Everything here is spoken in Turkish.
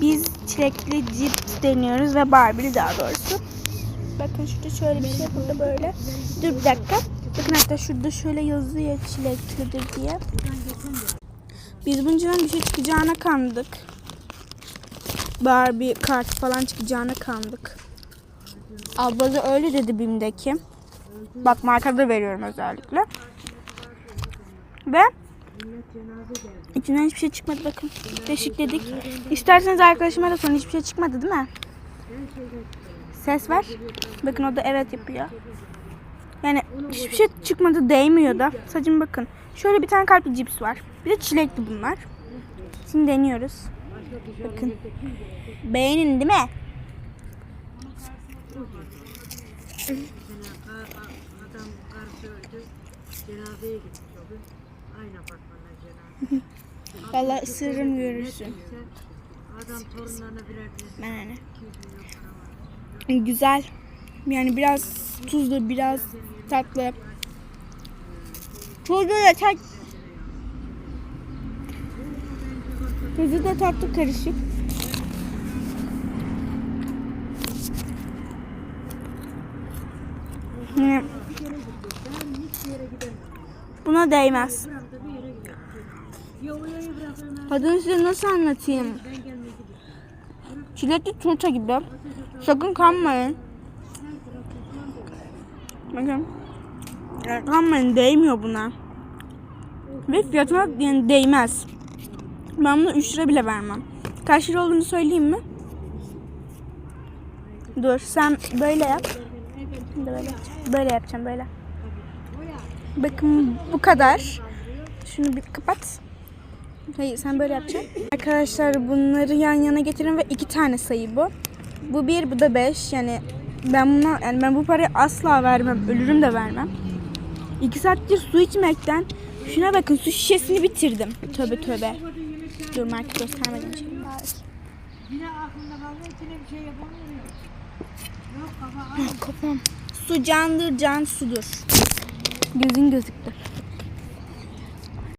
Biz çilekli cips deniyoruz ve Barbie'li daha doğrusu. Bakın şurada şöyle bir şey burada böyle. Dur bir dakika. Bakın hatta şurada şöyle yazıyor çileklidir diye. Biz buncadan bir şey çıkacağına kandık. Barbie kart falan çıkacağına kandık. Abla öyle dedi BİM'deki. Bak markada veriyorum özellikle. Ve içinden hiçbir şey çıkmadı bakın. Teşvikledik. İsterseniz arkadaşıma da sorun hiçbir şey çıkmadı değil mi? Ses ver. Bakın o da evet yapıyor. Yani hiçbir şey çıkmadı değmiyor da. Sadece bakın. Şöyle bir tane kalpli cips var. Bir de çilekli bunlar. Şimdi deniyoruz. Bakın. Beğenin değil mi? Adam karısı öldü. Cenazeye gün. Aynı apartmana cenaze. Vallahi ısırırım görürsün. Adam torunlarına birer Ben hani. 200 milyon para var. Güzel. Yani biraz tuzlu, biraz tatlı. Tuzlu da tat. Tuzlu da tatlı karışık. Buna değmez. Bırak da bir yere gidelim. Ya orayı bırakın. Adını size nasıl anlatayım? Çilekli turta gibi. Sakın kanmayın. Bakın. Ya Kanmayın değmiyor buna. Ve fiyatına yani değmez. Ben bunu 3 lira bile vermem. Kaç lira olduğunu söyleyeyim mi? Dur sen böyle yap. Böyle. Böyle yapacağım böyle. Bakın bu kadar. Şunu bir kapat. Hayır sen böyle yapacaksın. Arkadaşlar bunları yan yana getirin ve iki tane sayı bu. Bu bir bu da beş. Yani ben buna yani ben bu parayı asla vermem. Ölürüm de vermem. İki saattir su içmekten şuna bakın su şişesini bitirdim. Tövbe tövbe. Dur. Yine aklında kaldı. içine bir şey yapamıyorum. Yok kafa Kafam. Su candır, can sudur. Gözün gözüktü.